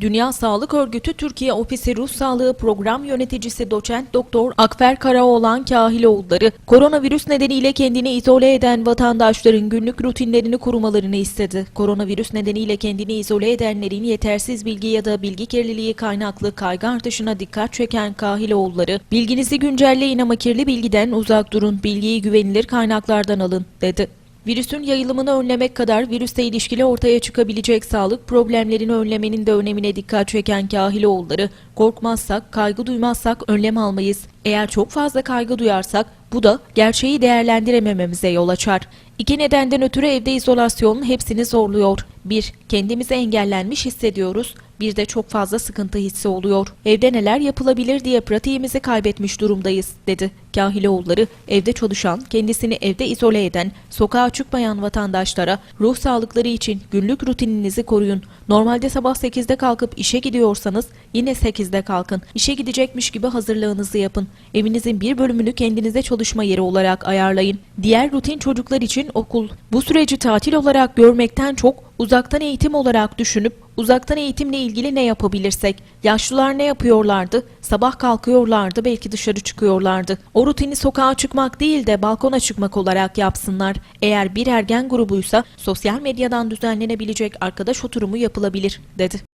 Dünya Sağlık Örgütü Türkiye Ofisi Ruh Sağlığı Program Yöneticisi Doçent Doktor Akfer Karaoğlan Kahiloğulları, koronavirüs nedeniyle kendini izole eden vatandaşların günlük rutinlerini korumalarını istedi. Koronavirüs nedeniyle kendini izole edenlerin yetersiz bilgi ya da bilgi kirliliği kaynaklı kaygı artışına dikkat çeken Kahiloğulları, bilginizi güncelleyin ama kirli bilgiden uzak durun, bilgiyi güvenilir kaynaklardan alın, dedi. Virüsün yayılımını önlemek kadar virüsle ilişkili ortaya çıkabilecek sağlık problemlerini önlemenin de önemine dikkat çeken Kahiloğulları, korkmazsak, kaygı duymazsak önlem almayız. Eğer çok fazla kaygı duyarsak bu da gerçeği değerlendiremememize yol açar. İki nedenden ötürü evde izolasyon hepsini zorluyor. Bir, kendimizi engellenmiş hissediyoruz. Bir de çok fazla sıkıntı hissi oluyor. Evde neler yapılabilir diye pratiğimizi kaybetmiş durumdayız, dedi. Kahiloğulları evde çalışan, kendisini evde izole eden, sokağa çıkmayan vatandaşlara ruh sağlıkları için günlük rutininizi koruyun. Normalde sabah 8'de kalkıp işe gidiyorsanız yine 8'de kalkın. İşe gidecekmiş gibi hazırlığınızı yapın. Evinizin bir bölümünü kendinize çalışma yeri olarak ayarlayın. Diğer rutin çocuklar için okul. Bu süreci tatil olarak görmekten çok uzaktan eğitim olarak düşünüp uzaktan eğitimle ilgili ne yapabilirsek, yaşlılar ne yapıyorlardı? Sabah kalkıyorlardı, belki dışarı çıkıyorlardı. O rutini sokağa çıkmak değil de balkona çıkmak olarak yapsınlar. Eğer bir ergen grubuysa sosyal medyadan düzenlenebilecek arkadaş oturumu yapılabilir, dedi.